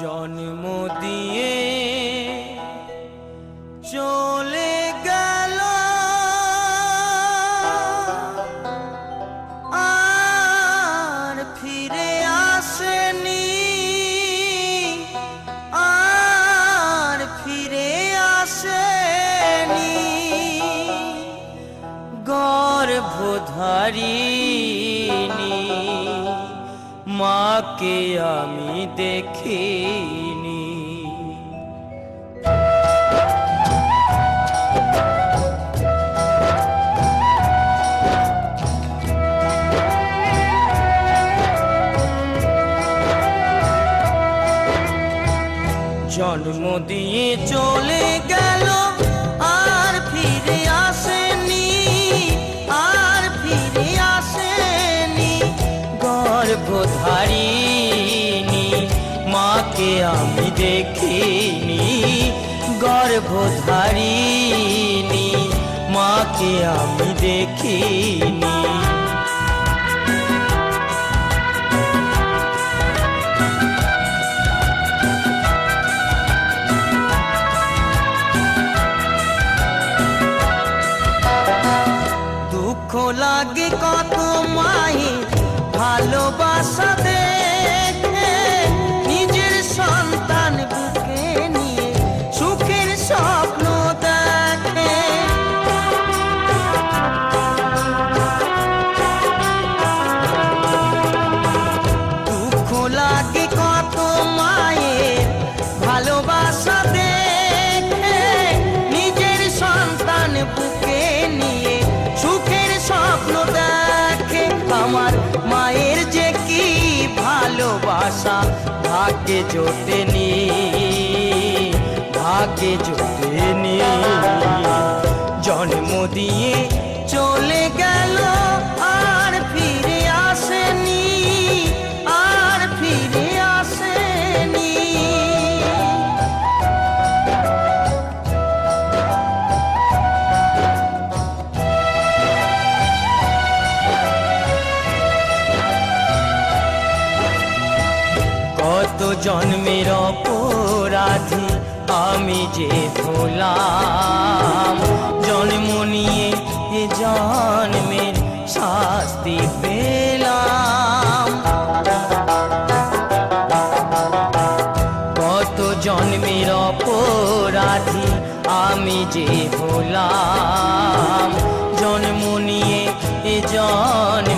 জন্ম দিয়ে চলে গেল। আর ফিরে আসেনি। আর ফিরে আসেনি। গর্ভধারিণী। মাকে আমি দেখিনি। জন্ম দিয়ে চলে গেল গর্ভধারিণী মাকে আমি দেখিনি গর্ভধারিণী। মাকে আমি দেখিনি। দুঃখ লাগে কত ভালোবাসা ভাগ্যে জোটেনি ভাগ্যে জোটেনি। জন্ম দিয়ে জন্মের অপরাধী আমি যে হলাম। জন্ম নিয়ে এ জন্মের শাস্তি পেলাম। কত জন্মের অপরাধী আমি যে হলাম। জন্ম নিয়ে এ জন্মের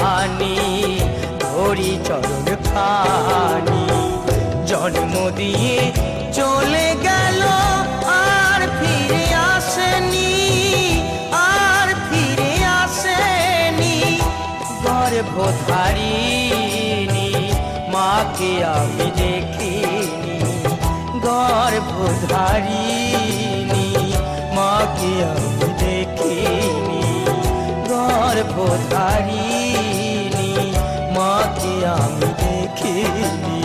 খানি হরি চরণ খানি। জন্ম দিয়ে চলে গেল, আর ফিরে আসেনি, আর ফিরে আসেনি। গর্ভধারিণী, মাকে আমি দেখিনি। গর্ভধারিণী, মাকে আমি গর্ভধারিণী মাকে আমি দেখিনি।